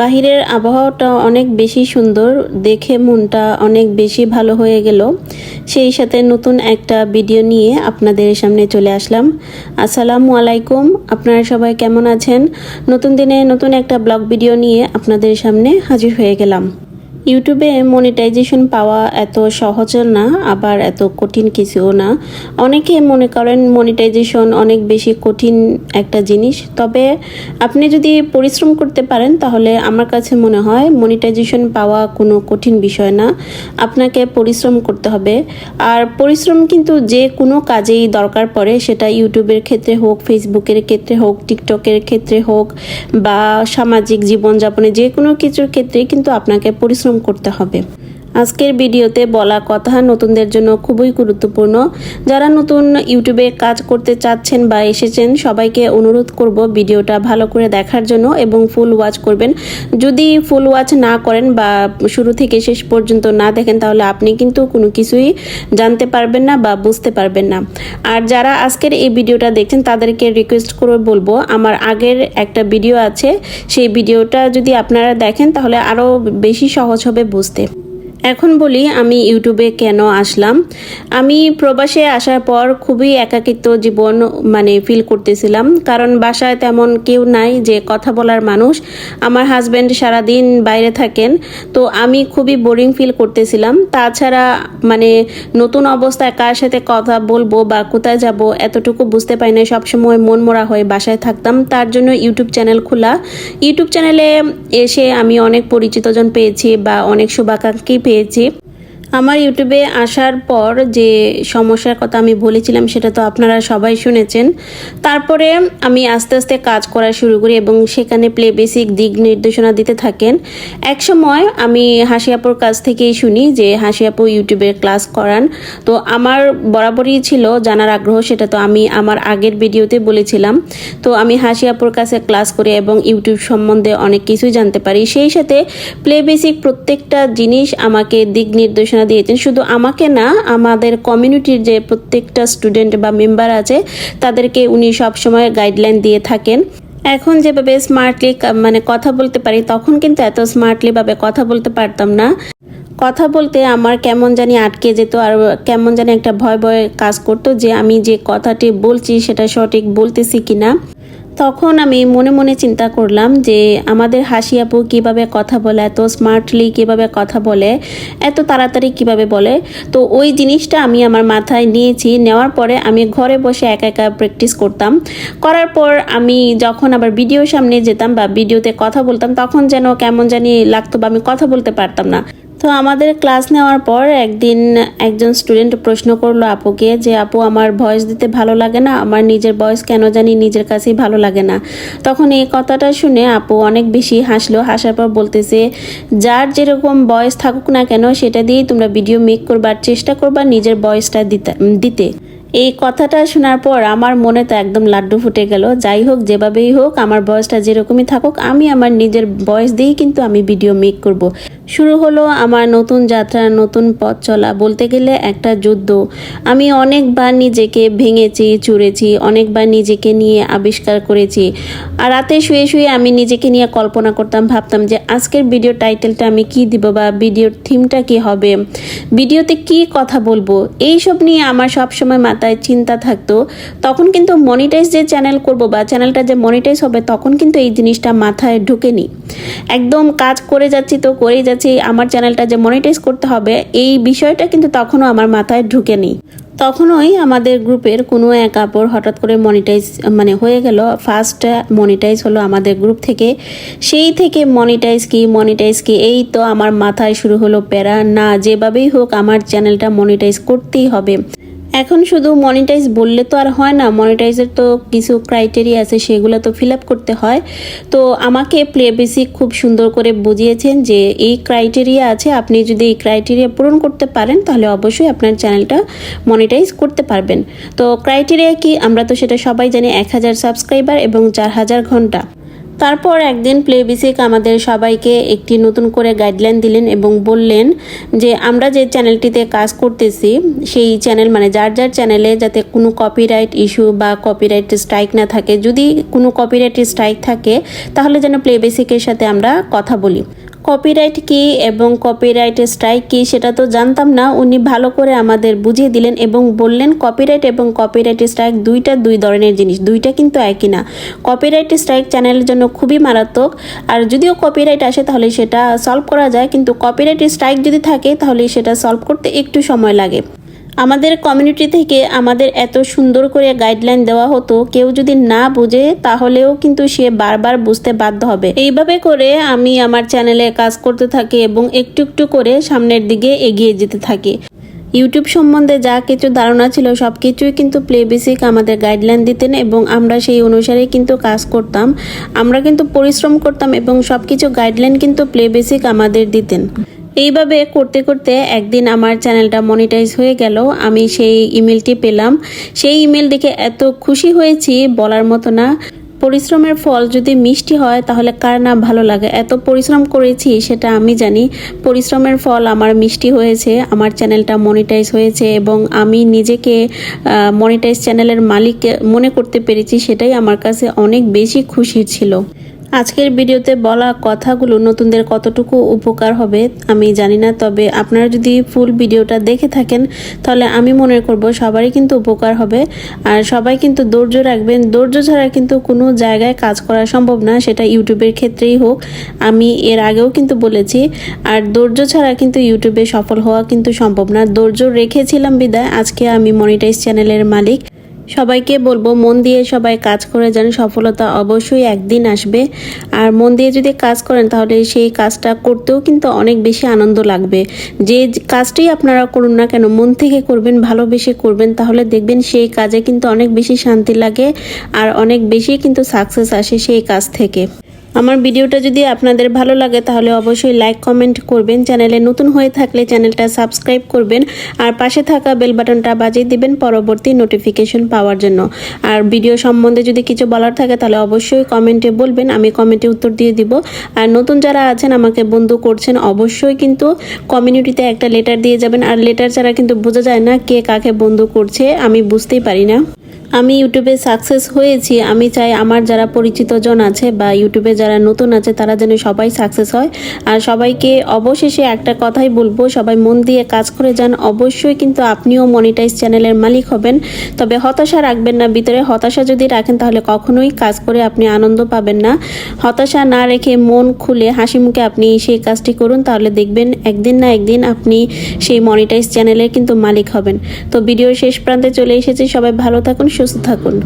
বাহিরের আবহাওয়াটা অনেক বেশি সুন্দর, দেখে মনটা অনেক বেশি ভালো হয়ে গেল। সেই সাথে নতুন একটা ভিডিও নিয়ে আপনাদের সামনে চলে আসলাম। আসসালামু আলাইকুম, আপনারা সবাই কেমন আছেন? নতুন দিনে নতুন একটা ব্লগ ভিডিও নিয়ে আপনাদের সামনে হাজির হয়ে গেলাম। ইউটিউবে মনিটাইজেশন পাওয়া এত সহজ না, আবার এত কঠিন কিছুও না। অনেকে মনে করেন মনিটাইজেশন অনেক বেশি কঠিন একটা জিনিস, তবে আপনি যদি পরিশ্রম করতে পারেন, তাহলে আমার কাছে মনে হয় মনিটাইজেশন পাওয়া কোনো কঠিন বিষয় না। আপনাকে পরিশ্রম করতে হবে। আর পরিশ্রম কিন্তু যে কোনো কাজেই দরকার পড়ে, সেটা ইউটিউবের ক্ষেত্রে হোক ফেসবুকের ক্ষেত্রে হোক টিকটকের ক্ষেত্রে হোক, বা সামাজিক জীবনযাপনে যে কোনো কিছুর ক্ষেত্রে কিন্তু আপনাকে পরিশ্রম করতে হবে। আজকের ভিডিওতে বলা কথা নতুনদের জন্য খুবই গুরুত্বপূর্ণ। যারা নতুন ইউটিউবে কাজ করতে চাচ্ছেন বা এসেছেন, সবাইকে অনুরোধ করব ভিডিওটা ভালো করে দেখার জন্য এবং ফুল ওয়াচ করবেন। যদি ফুল ওয়াচ না করেন বা শুরু থেকে শেষ পর্যন্ত না দেখেন, তাহলে আপনি কিন্তু কোনো কিছুই জানতে পারবেন না বা বুঝতে পারবেন না। আর যারা আজকের এই ভিডিওটা দেখছেন, তাদেরকে রিকোয়েস্ট করে বলব, আমার আগের একটা ভিডিও আছে, সেই ভিডিওটা যদি আপনারা দেখেন, তাহলে আরও বেশি সহজ হবে বুঝতে। এখন বলি আমি ইউটিউবে কেন আসলাম। আমি প্রবাসে আসার পর খুবই একাকিত্ব জীবন মানে ফিল করতেছিলাম। কারণ বাসায় তেমন কেউ নাই যে কথা বলার মানুষ। আমার হাজব্যান্ড সারাদিন বাইরে থাকেন, তো আমি খুবই বোরিং ফিল করতেছিলাম। তাছাড়া মানে নতুন অবস্থায় কার সাথে কথা বলব বা কোথায় যাব এতটুকু বুঝতে পারি না সবসময় মন মরা হয়ে বাসায় থাকতাম। তার জন্য ইউটিউব চ্যানেল খোলা। ইউটিউব চ্যানেলে এসে আমি অনেক পরিচিতজন পেয়েছি বা অনেক শুভাকাঙ্ক্ষী পেয়েছি। আমার ইউটিউবে আসার পর যে সমস্যার কথা আমি বলেছিলাম, সেটা তো আপনারা সবাই শুনেছেন। তারপরে আমি আস্তে আস্তে কাজ করা শুরু করি এবং সেখানে প্লে বেসিক দিক নির্দেশনা দিতে থাকেন। এক সময় আমি হাসিয়াপুর কাছ থেকেই শুনি যে হাসিয়াপু ইউটিউবের ক্লাস করান। তো আমার বরাবরই ছিল, জানার আগ্রহ, সেটা তো আমি আমার আগের ভিডিওতে বলেছিলাম। তো আমি হাসিয়াপুর কাছে ক্লাস করি এবং ইউটিউব সম্বন্ধে অনেক কিছুই জানতে পারি। সেই সাথে প্লে বেসিক প্রত্যেকটা জিনিস আমাকে দিক নির্দেশনা দিয়েছেন। শুধু আমাকে না, আমাদের কমিউনিটির যে প্রত্যেকটা স্টুডেন্ট বা মেম্বার আছে, তাদেরকে উনি সবসময় গাইডলাইন দিয়ে থাকেন। এখন যেভাবে স্মার্টলি মানে কথা বলতে পারি, তখন কিন্তু এত স্মার্টলি ভাবে কথা বলতে পারতাম না। কথা বলতে আমার কেমন জানি আটকে যেত, আর কেমন জানি একটা ভয় ভয় কাজ করতো যে আমি যে কথাটি বলছি, সেটা সঠিক বলতেছি কিনা। তখন আমি মনে মনে চিন্তা করলাম যে আমাদের হাসি আপু কীভাবে কথা বলে, এত স্মার্টলি কীভাবে কথা বলে, এত তাড়াতাড়ি কীভাবে বলে। তো ওই জিনিসটা আমি আমার মাথায় নিয়েছি। নেওয়ার পরে আমি ঘরে বসে একা একা প্র্যাকটিস করতাম। করার পর আমি যখন আবার ভিডিওর সামনে যেতাম বা ভিডিওতে কথা বলতাম, তখন যেন কেমন জানি লাগতো বা আমি কথা বলতে পারতাম না। তো আমাদের ক্লাস নেওয়ার পর একদিন একজন স্টুডেন্ট প্রশ্ন করল আপুকে যে, আপু, আমার ভয়েস দিতে ভালো লাগে না? আমার নিজের ভয়েস কেন জানি নিজের কাছেই ভালো লাগে না? তখন এই কথাটা শুনে আপু অনেক বেশি হাসলো। হাসার পর বলতেছে, যার যেরকম ভয়েস থাকুক না কেন, সেটা দিয়েই তোমরা ভিডিও মেক করবার চেষ্টা করবা নিজের ভয়েসটা দিতে দিতে। এই কথাটা শোনার পর আমার মনে তো একদম লাড্ডু ফুটে গেল। যাই হোক, যেভাবেই হোক, আমার বয়সটা যেরকমই থাকুক, আমি আমার নিজের বয়স দিয়েই কিন্তু আমি ভিডিও মেক করব। শুরু হলো আমার নতুন যাত্রা, নতুন পথ চলা বলতে গেলে একটা যুদ্ধ। আমি অনেকবার নিজেকে ভেঙেছি, চুরেছি, অনেকবার নিজেকে নিয়ে আবিষ্কার করেছি। আর রাতে শুয়ে শুয়ে আমি নিজেকে নিয়ে কল্পনা করতাম, ভাবতাম যে আজকের ভিডিও টাইটেলটা আমি কি দিব বা ভিডিওর থিমটা কি হবে? ভিডিওতে কি কথা বলব? এইসব নিয়ে আমার সবসময় মাথায় চিন্তা থাকতো, তখন কিন্তু মনিটাইজ যে চ্যানেল করব বা চ্যানেলটা যে মনিটাইজ হবে, তখন কিন্তু এই জিনিসটা মাথায় ঢুকেনি। একদম কাজ করে যাচ্ছি তো করেই যাচ্ছি, আমার চ্যানেলটা যে মনিটাইজ করতে হবে, এই বিষয়টা কিন্তু তখনও আমার মাথায় ঢুকেনি। তখনই আমাদের গ্রুপের কোনো এক কাপড় হঠাৎ করে মনিটাইজ মানে হয়ে গেল ফার্স্ট মনিটাইজ হলো আমাদের গ্রুপ থেকে। সেই থেকে মনিটাইজ কি মনিটাইজ কি, এই তো আমার মাথায় শুরু হলো প্যারা। না, যেভাবেই হোক আমার চ্যানেলটা মনিটাইজ করতেই হবে। এখন শুধু মনিটাইজ বললে তো আর হয় না মনিটাইজের তো কিছু ক্রাইটেরিয়া আছে, সেগুলো তো ফিল আপ করতে হয়। তো আমাকে প্লে বেসিক খুব সুন্দর করে বুঝিয়েছেন যে এই ক্রাইটেরিয়া আছে, আপনি যদি এই ক্রাইটেরিয়া পূরণ করতে পারেন, তাহলে অবশ্যই আপনার চ্যানেলটা মনিটাইজ করতে পারবেন। তো ক্রাইটেরিয়া কি? আমরা তো সেটা সবাই জানি, এক হাজার সাবস্ক্রাইবার এবং চার হাজার ঘণ্টা। তারপর একদিন প্লে বিসিক আমাদের সবাইকে একটি নতুন করে গাইডলাইন দিলেন এবং বললেন যে, আমরা যে চ্যানেলটিতে কাজ করতেছি, সেই চ্যানেল মানে যার যার চ্যানেলে যাতে কোনো কপিরাইট ইস্যু বা কপিরাইট স্ট্রাইক না থাকে, যদি কোনো কপিরাইট স্ট্রাইক থাকে, তাহলে যেন প্লে বেসিকের সাথে আমরা কথা বলি। কপিরাইট কি এবং কপিরাইট স্ট্রাইক কি সেটা তো জানতাম না। উনি ভালো করে আমাদের বুঝিয়ে দিলেন এবং বললেন কপিরাইট এবং কপিরাইট স্ট্রাইক দুইটা দুই ধরনের জিনিস, দুইটা কিন্তু একই না। কপিরাইট স্ট্রাইক চ্যানেলের জন্য খুবই মারাত্মক। আর যদিও কপিরাইট আসে তাহলে সেটা সলভ করা যায়, কিন্তু কপিরাইট স্ট্রাইক যদি থাকে তাহলে সেটা সলভ করতে একটু সময় লাগে। আমাদের কমিউনিটি থেকে আমাদের এত সুন্দর করে গাইডলাইন দেওয়া হতো, কেউ যদি না বুঝে তাহলেও কিন্তু সে বারবার বুঝতে বাধ্য হবে। এইভাবে করে আমি আমার চ্যানেলে কাজ করতে থাকি এবং একটু একটু করে সামনের দিকে এগিয়ে যেতে থাকি। ইউটিউব সম্বন্ধে যা কিছু ধারণা ছিল সব কিছুই কিন্তু প্লে বেসিক আমাদের গাইডলাইন দিতেন এবং আমরা সেই অনুসারে কিন্তু কাজ করতাম। আমরা কিন্তু পরিশ্রম করতাম এবং সব কিছু গাইডলাইন কিন্তু প্লে বেসিক আমাদের দিতেন। এইভাবে করতে করতে একদিন আমার চ্যানেলটা মনিটাইজ হয়ে গেল। আমি সেই ইমেলটি পেলাম। সেই ইমেল দেখে এত খুশি হয়েছি, বলার মতো না। পরিশ্রমের ফল যদি মিষ্টি হয়, তাহলে কার না ভালো লাগে? এত পরিশ্রম করেছি, সেটা আমি জানি। পরিশ্রমের ফল আমার মিষ্টি হয়েছে, আমার চ্যানেলটা মনিটাইজ হয়েছে এবং আমি নিজেকে মনিটাইজ চ্যানেলের মালিক মনে করতে পেরেছি, সেটাই আমার কাছে অনেক বেশি খুশি ছিল। আজকের ভিডিওতে বলা কথাগুলো নতুনদের কতটুকু উপকার হবে আমি জানি না, তবে আপনারা যদি ফুল ভিডিওটা দেখে থাকেন, তাহলে আমি মনে করব সবারই কিন্তু উপকার হবে। আর সবাই কিন্তু ধৈর্য রাখবেন। ধৈর্য ছাড়া কিন্তু কোনো জায়গায় কাজ করা সম্ভব না, সেটা ইউটিউবের ক্ষেত্রেই হোক। আমি এর আগেও কিন্তু বলেছি, আর ধৈর্য ছাড়া কিন্তু ইউটিউবে সফল হওয়া কিন্তু সম্ভব না। ধৈর্য রেখেছিলাম বিদায়, আজকে আমি মনিটাইজ চ্যানেলের মালিক। সবাইকে বলব, মন দিয়ে সবাই কাজ করে যান সফলতা অবশ্যই একদিন আসবে। আর মন দিয়ে যদি কাজ করেন, তাহলে সেই কাজটা করতেও কিন্তু অনেক বেশি আনন্দ লাগবে। যে কাজটি আপনারা করুন না কেন, মন থেকে করবেন, ভালোবেসে করবেন, তাহলে দেখবেন সেই কাজে কিন্তু অনেক বেশি শান্তি লাগে আর অনেক বেশি কিন্তু সাকসেস আসে সেই কাজ থেকে। আমার ভিডিওটা যদি আপনাদের ভালো লাগে, তাহলে অবশ্যই লাইক কমেন্ট করবেন। চ্যানেলে নতুন হয়ে থাকলে চ্যানেলটা সাবস্ক্রাইব করবেন আর পাশে থাকা বেল বাটনটা বাজিয়ে দিবেন পরবর্তী নোটিফিকেশন পাওয়ার জন্য। আর ভিডিও সম্বন্ধে যদি কিছু বলার থাকে, তাহলে অবশ্যই কমেন্টে বলবেন, আমি কমেন্টে উত্তর দিয়ে দিব। আর নতুন যারা আছেন, আমাকে বন্ধু করছেন, অবশ্যই কিন্তু কমিউনিটিতে একটা লেটার দিয়ে যাবেন। আর লেটার ছাড়া কিন্তু বোঝা যায় না কে কাকে বন্ধু করছে, আমি বুঝতেই পারি না। আমি ইউটিউবে সাকসেস হয়েছি, আমি চাই আমার যারা পরিচিত জন আছে বা ইউটিউবে যারা নতুন আছে তারা যেন সবাই সাকসেস হয়। আর সবাইকে অবশেষে একটা কথাই বলব, সবাই মন দিয়ে কাজ করে যান। অবশ্যই কিন্তু আপনিও মনিটাইজ চ্যানেলের মালিক হবেন। তবে হতাশা রাখবেন না, ভিতরে হতাশা যদি রাখেন তাহলে কখনোই কাজ করে আপনি আনন্দ পাবেন না। হতাশা না রেখে মন খুলে হাসি মুখে আপনি সেই কাজটি করুন, তাহলে দেখবেন একদিন না একদিন আপনি সেই মনিটাইজ চ্যানেলের কিন্তু মালিক হবেন। তো ভিডিওর শেষ প্রান্তে চলে এসেছি, সবাই ভালো থাকুন সুস্থ থাকুন।